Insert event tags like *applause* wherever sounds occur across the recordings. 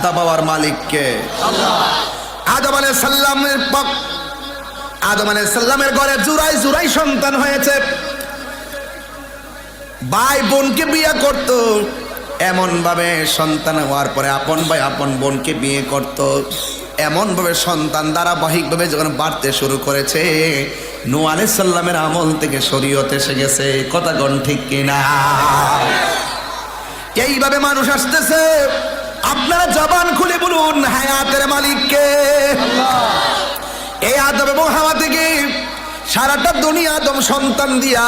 সাজদা পাওয়ার মালিককে। আদম আলাই সাল্লামের পক আদম আলাই সাল্লামের ঘরে জুরাই জুরাই সন্তান হয়েছে। ভাই বোনকে বিয়ে করত। এমন ভাবে সন্তান হওয়ার পরে আপন ভাই আপন বোনকে বিয়ে করত। এমন ভাবে সন্তান ধারাবাহিক ভাবে যখন বাড়তে শুরু করেছে, নু সাল্লামের আমল থেকে শরীয়ত এসে গেছে। কথা গণ ঠিক কিনা? এইভাবে মানুষ আসতেছে। আপনারা জবান খুলে বলুন, হায়াতের মালিককে। এই আদম এবং হাওয়া থেকে সারাটা দুনিয়া আদম সন্তান দিয়া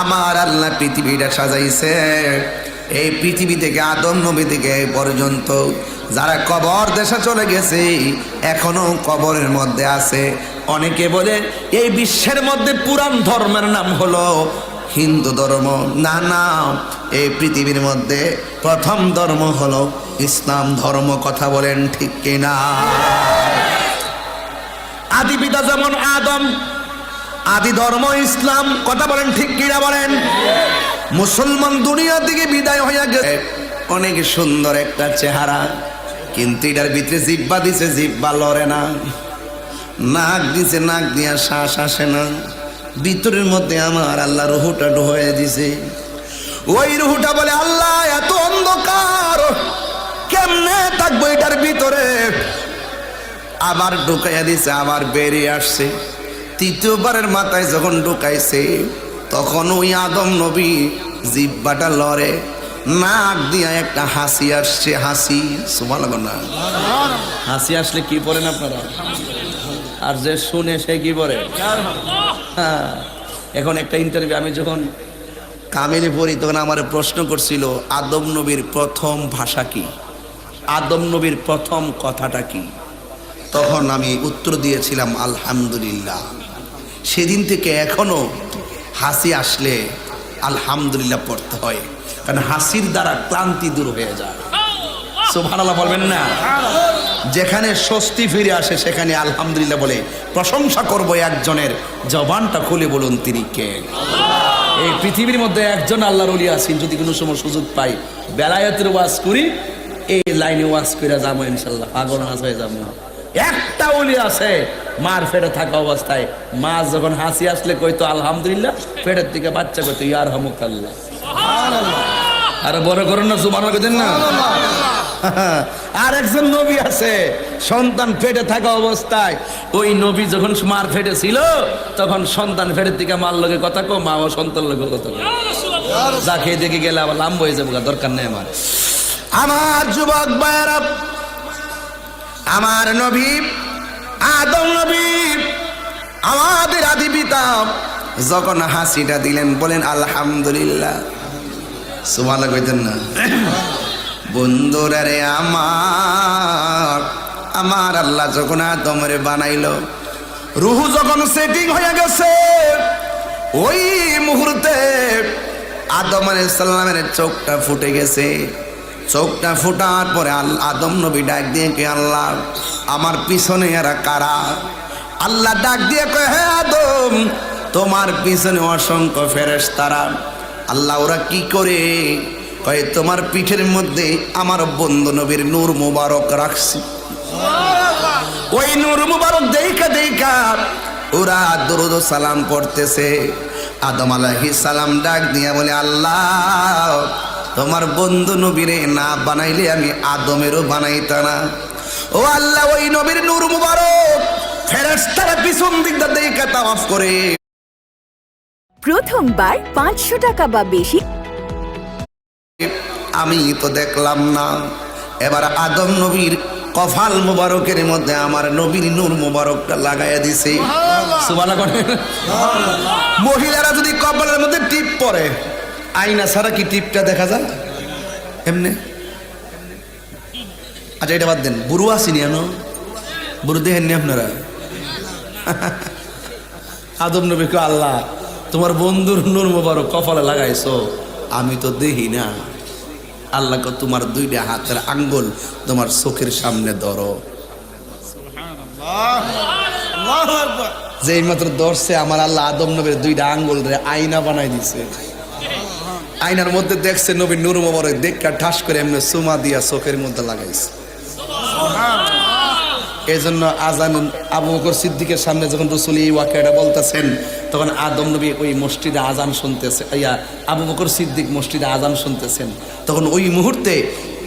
আমার আল্লাহ পৃথিবীটা সাজাইছে। এই পৃথিবী থেকে, আদম নবী থেকে পর্যন্ত যারা কবর দেশে চলে গেছে, এখনও কবরের মধ্যে আছে। অনেকে বলে, এই বিশ্বের মধ্যে পুরান ধর্মের নাম হলো হিন্দু ধর্ম। না না, এই পৃথিবীর মধ্যে প্রথম ধর্ম হলো ইসলাম ধর্ম কথা বলেন ঠিক কিনা? আদি পিতা যেমন আদম, আদি ধর্ম ইসলাম, কথা বলেন ঠিক কিনা বলেন? মুসলমান দুনিয়া থেকে বিদায় হইয়া গেছে। অনেক সুন্দর একটা চেহারা, কিন্তু এটার ভিতরে জিব্বা দিছে জিব্বা লড়ে না। নাক দিছে, নাক দিয়া শ্বাস আসে না। ভিতরের মধ্যে আমার আল্লাহ রুহুটা ঢুয়ে দিছে। ওই রুহুটা বলে, আল্লাহ, এত থাকব এটার ভিতরে আবার ঢুকাইয়া দিছে, আবার বেরিয়ে আসছে। তৃতীয়বারের মাথায় যখন ঢুকাইছে, তখন ওই আদম নবী জিব্বাটা লড়ে। নাক দিয়া একটা হাসি আসছে, হাসি সুমাল না হাসি আসলে কি পড়েন আপনারা? আর যে শুনে সে কি পড়ে? হ্যাঁ এখন একটা ইন্টারভিউ আমি যখন কামিলে পড়ি, তখন আমার প্রশ্ন করছিল, আদম নবীর প্রথম ভাষা কি? আদম নবীর প্রথম কথাটা কি? তখন আমি উত্তর দিয়েছিলাম, আলহামদুলিল্লাহ। সেদিন থেকে এখনও হাসি আসলে আলহামদুলিল্লাহ পড়তে হয়, কারণ হাসির দ্বারা ক্লান্তি দূর হয়ে যায়। সুবহানাল্লাহ বলবেন না? যেখানে স্বস্তি ফিরে আসে, সেখানে আলহামদুলিল্লাহ বলে প্রশংসা করব একজনের জবানটা খুলে বলুন তিনি কে। এই পৃথিবীর মধ্যে একজন আল্লাহর আছেন, যদি কোনো সময় সুযোগ পাই, বেলায়তের ওয়াজ করি এই লাইনে ওয়াজ করে যাব ইনশাল্লাহ পাগল নাচ হয়ে যাব। একটা অলি আছে মার ফেটে থাকা অবস্থায়। মা যখন হাসি আসলে কইতো আলহামদুলিল্লাহ থেকে বাচ্চা কইতো ইয়ার হামুক আল্লাহ আর বড় করেন না সুমান না। *laughs* আর একজন নবী আছে সন্তান ফেটে থাকা অবস্থায়। ওই নবী যখন মার ফেটে ছিল তখন সন্তান ফেটের দিকে মার লগে কথা কো মা ও সন্তান লগে কথা কো যা খেয়ে দেখে গেলে আবার লাম্ব হয়ে যাব দরকার নেই আমার। আমার যুবক ভাইয়েরা, আমার নবী, আদম নবী, আমাদের আদি পিতা যখন হাসিটা দিলেন, বলেন, আলহামদুলিল্লাহ। সুবহানাল্লাহ কইতেন না। বন্ধুরা রে আমার আমার আল্লাহ যখন আদমরে বানাইল, রুহু যখন সেটিং হয়ে গেছে, ওই মুহূর্তে আদম আলাইহিস সালামের চোখটা ফুটে গেছে। চোখটা ফুটার পরে আল- আদম নবী ডাক দিয়ে কে আল্লাহ, আমার পিছনে এরা কারা? আল্লাহ ডাক দিয়ে কয়, হে আদম, তোমার পিছনে অসংখ্য ফেরেস তারা আল্লাহ, ওরা কি করে? কয়ে, তোমার পিঠের মধ্যে আমার বন্ধু নবীর নূর মুবারক রাখছি। ওই নূর মুবারক দেখা দেখা ওরা দরুদ সালাম পড়তেছে। আদম আলাইহিস সালাম ডাক দিয়া বলে, আল্লাহ তোমার বন্ধু নবীরে না বানাইলে আমি আদমেরও বানাইতা না। ও আল্লাহ ওই নবীর নূর মুবারক ফেরেশতারা পিছন দিকটা দেখা তাওয়াফ করে। প্রথমবার পাঁচশো টাকা বা বেশি। আমি তো দেখলাম না। এবার আদম নবীর কফাল মুবারকের মধ্যে আমার নবীর নূর মুবারকটা লাগাইয়া দিছে। মহিলারা যদি কপালের মধ্যে টিপ পরে আয়না ছাড়া কি টিপটা দেখা যায়? এমনি? আচ্ছা এটা বাদ দেন। বুড়ো আসিনি এনো বুড়ো দেখেননি আপনারা? আদম নবীকে আল্লাহ তোমার বন্ধুর নূর মুবারক কপালে লাগাইছো। আমি তো দেখি না। আল্লাহকে তোমার দুইটা হাতের আঙ্গুল তোমার চোখের সামনে ধরো। যে মাত্র ধরছে আমার আল্লাহ আদম নবীর দুইটা আঙ্গুল রে আয়না বানাই দিছে। আয়নার মধ্যে দেখছে নবী নূর মোবারক, দেখা ঠাস করে এমনি সুমা দিয়া চোখের মধ্যে লাগাইছে। এই জন্য আজান আবু বকর সিদ্দিকের সামনে যখন রসুল এই ওয়াকিয়াটা বলতেছেন, তখন আদম নবী ওই মসজিদে আজান শুনতেছে, ইয়া আবু বকর সিদ্দিক মসজিদে আজান শুনতেছেন। তখন ওই মুহূর্তে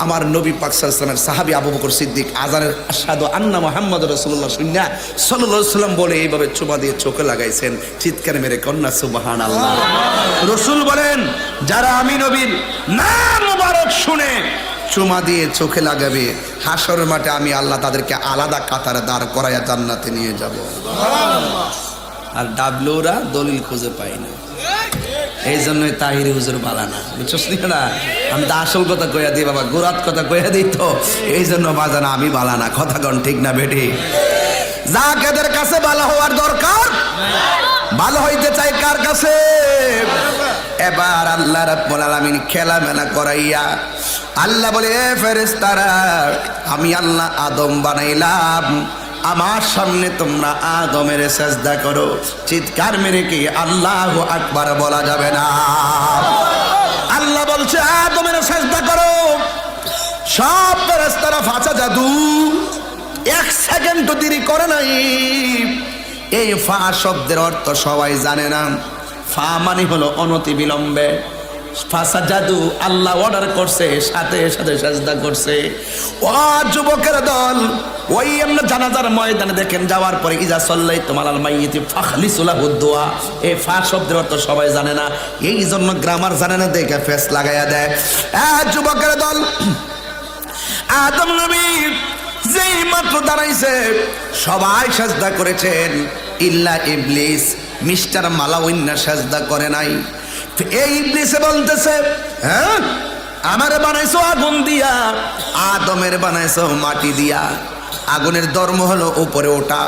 আমার নবী পাকসালামের সাহাবি আবু বকর সিদ্দিক আজানের আসাদু আন্না মোহাম্মদ রসুল্লাহ শুনিয়া সাল্লাহ সাল্লাম বলে এইভাবে চুমা দিয়ে চোখে লাগাইছেন চিৎকার মেরে কন্যা সুবাহান আল্লাহ রসুল বলেন যারা আমি নবীর নাম মুবারক শুনে চুমা দিয়ে চোখে লাগাবে হাসর মাঠে আমি আল্লাহ তাদেরকে আলাদা কাতারে দাঁড় করাইয়া জান্নাতে নিয়ে যাব। আর ডাবলুরা দলিল খুঁজে পাই না। এই জন্যই তাহির হুজুর বালা না। নি আমি তো আসল কথা কইয়া দিই বাবা গোরাত কথা কইয়া দিই তো। এই জন্য বাজানা আমি বালা না, কথা কন ঠিক না বেটি? যা কাছে ভালো হওয়ার দরকার ভালো হইতে চাই কার কাছে? এবার আল্লাহ রাব্বুল আলামিন খেলা মেলা করাইয়া আল্লাহ বলে, এ ফেরেশতারা, আমি আল্লাহ আদম বানাইলাম আমার সামনে তোমরা আদমের সেজদা করো। চিৎকার মেরে কি আল্লাহ আকবার বলা যাবে না? আল্লাহ বলছে, আদমের সেজদা করো। সব ফেরেশতারা ফাঁচা জাদু। এক সেকেন্ড তো দেরি করে নাই। এই ফা শব্দের অর্থ সবাই জানে না। ফা মানে হলো অনতি বিলম্বে ফাঁসা জাদু আল্লাহ অর্ডার করছে, সাথে সাথে সাজদা করছে। ও যুবকের দল, ওই আমরা জানাজার ময়দানে দেখেন, যাওয়ার পরে ইজা সল্লাই তোমার আল মাইয়িতি ফাখলি সুলা হুদ্দুয়া এই ফা শব্দের অর্থ সবাই জানে না। এই জন্য গ্রামার জানে না, দেখে ফেস লাগাইয়া দেয়। যুবকের দল, আদম নবী যেই মাত্র দাঁড়াইছে, সবাই সাজদা করেছেন। ইল্লা ইবলিস, মিস্টার মালাউন্না সাজদা করে নাই। এই ইবলিসে বলতেছে হ্যাঁ? আমারে বানাইছো আগুন দিয়া আদমের বানাইছো মাটি দিয়া। আগুনের ধর্ম হলো উপরে ওঠা,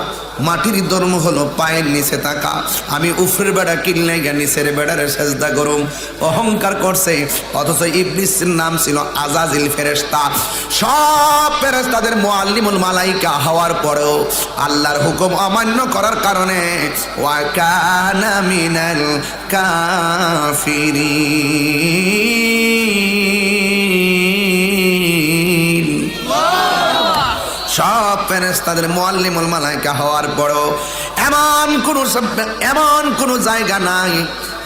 মাটির ধর্ম হলো পায়ের নিচে থাকা। আমি উফরের বেড়া কিনলে গিয়ে নিচের বেড়ারে সেজদা করুম। অহংকার করছে, অথচ ইবলিসের নাম ছিল আজাজিল ফেরেস্তা সব ফেরেস্তাদের মোয়াল্লিমুল মালাইকা হওয়ার পরেও আল্লাহর হুকুম অমান্য করার কারণে ওয়াকানা মিনাল কাফিরিন। ফেরেস্তাদের মোয়াল্লিমুল মালাইকা হওয়ার পরও এমন কোন এমন কোন জায়গা নাই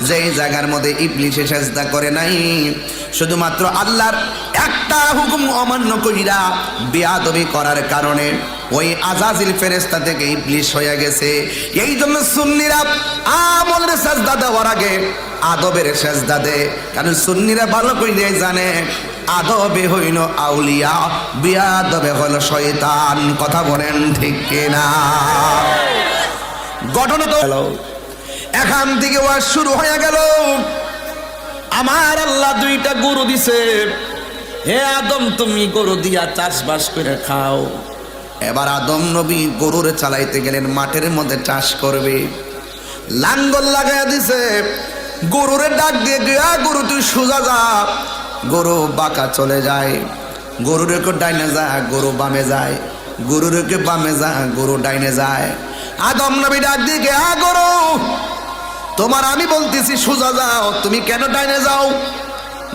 যে জায়গার মধ্যে ইবলিশে সেজদা করে নাই। শুধুমাত্র আল্লাহর একটা হুকুম অমান্য কইরা বেয়াদবি করার কারণে ওই আজাজিল ফেরেস্তা থেকে ইবলিশ হয়ে গেছে। এই জন্য সুন্নিরা আমলের সেজদা দেওয়ার আগে আদবের সেজদা দে কারণ সুন্নিরা ভালো করে জানে। আদবে হইল আউলিয়া বিয়াদবে হইল শয়তান। কথা বলেন ঠিক কিনা? ঘটনা তো হলো এখান থেকে ওয়াজ শুরু হয়ে গেল। আমার আল্লাহ দুইটা গরু দিছে। হে আদম তুমি গরু দিয়া চাষবাস করে খাও। এবার আদম নবী গরুর চালাইতে গেলেন মাঠের মধ্যে চাষ করবে। লাঙ্গল লাগাইয়া দিছে। গরুরে ডাক দিয়ে গিয়া গরু তুই সোজা যা। গরু বাঁকা চলে যায়। গরুর একটু ডাইনে যায়, গরু বামে যায়। গরুর একটু বামে যায়, গরু ডাইনে যায়। আদম নবী ডাক গে আ গরু, তোমার আমি বলতেছি, সোজা যাও। তুমি কেন ডাইনে যাও?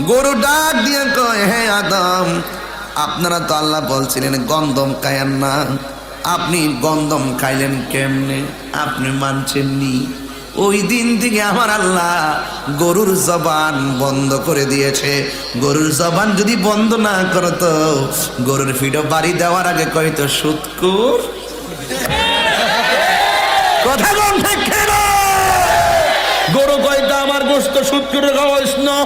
গরু ডাক দিয়ে কয়, হে আদম, আপনারা তো আল্লাহ বলছিলেন গন্ধম খায়েন না। আপনি গন্ধম খাইলেন কেমনে? আপনি মানছেননি? ওই দিন থেকে আমার আল্লাহ গরুর জবান বন্ধ করে দিয়েছে। গরুর জবান যদি বন্ধ না করতো, গরুর ফিডো বাড়ি দেওয়ার আগে কয়তো সুৎকুর? কথা বল? গরু কয়তো আমার গোস্ত সুৎকুরে খাওয়াইস না।